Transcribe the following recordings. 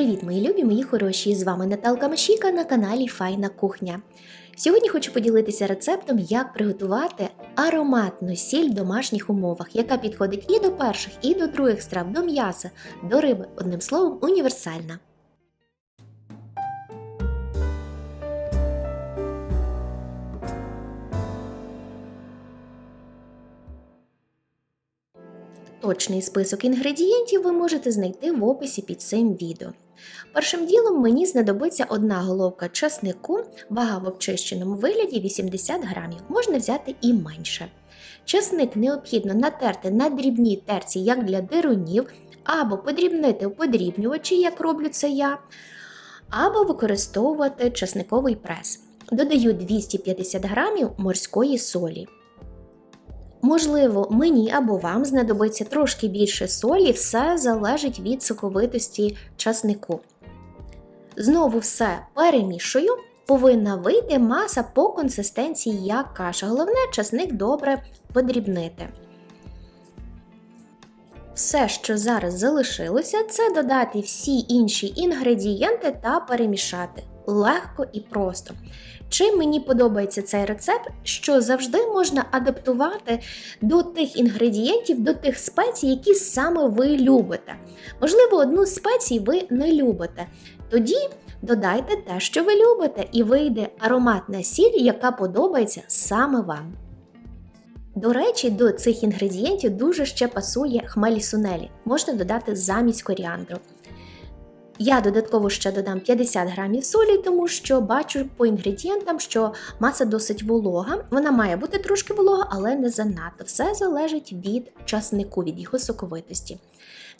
Привіт, мої любі, мої хороші! З вами Наталка Машіка на каналі Файна Кухня. Сьогодні хочу поділитися рецептом, як приготувати ароматну сіль в домашніх умовах, яка підходить і до перших, і до других страв, до м'яса, до риби, одним словом, універсальна. Точний список інгредієнтів ви можете знайти в описі під цим відео. Першим ділом мені знадобиться одна головка часнику, вага в обчищеному вигляді 80 грамів, можна взяти і менше. Часник необхідно натерти на дрібній терці, як для дирунів, або подрібнити в подрібнювачі, як роблю це я, або використовувати часниковий прес. Додаю 250 грамів морської солі. Можливо, мені або вам знадобиться трошки більше солі, все залежить від соковитості часнику. Знову все перемішую, повинна вийти маса по консистенції як каша. Головне, часник добре подрібнити. Все, що зараз залишилося, це додати всі інші інгредієнти та перемішати. Легко і просто. Чим мені подобається цей рецепт, що завжди можна адаптувати до тих інгредієнтів, до тих спецій, які саме ви любите. Можливо, одну з спецій ви не любите. Тоді додайте те, що ви любите, і вийде ароматна сіль, яка подобається саме вам. До речі, до цих інгредієнтів дуже ще пасує хмелі сунелі. Можна додати замість коріандру. Я додатково ще додам 50 грамів солі, тому що бачу по інгредієнтам, що маса досить волога. Вона має бути трошки волога, але не занадто. Все залежить від часнику, від його соковитості.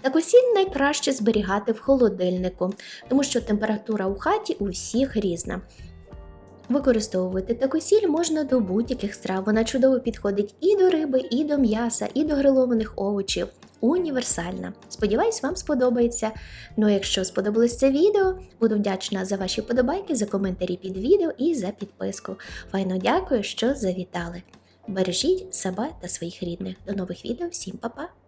Таку сіль найкраще зберігати в холодильнику, тому що температура у хаті у всіх різна. Використовувати таку сіль можна до будь-яких страв. Вона чудово підходить і до риби, і до м'яса, і до грилованих овочів. Універсальна. Сподіваюсь, вам сподобається. Ну а якщо сподобалось це відео, буду вдячна за ваші подобайки, за коментарі під відео і за підписку. Файно дякую, що завітали. Бережіть себе та своїх рідних. До нових відео, всім па-па!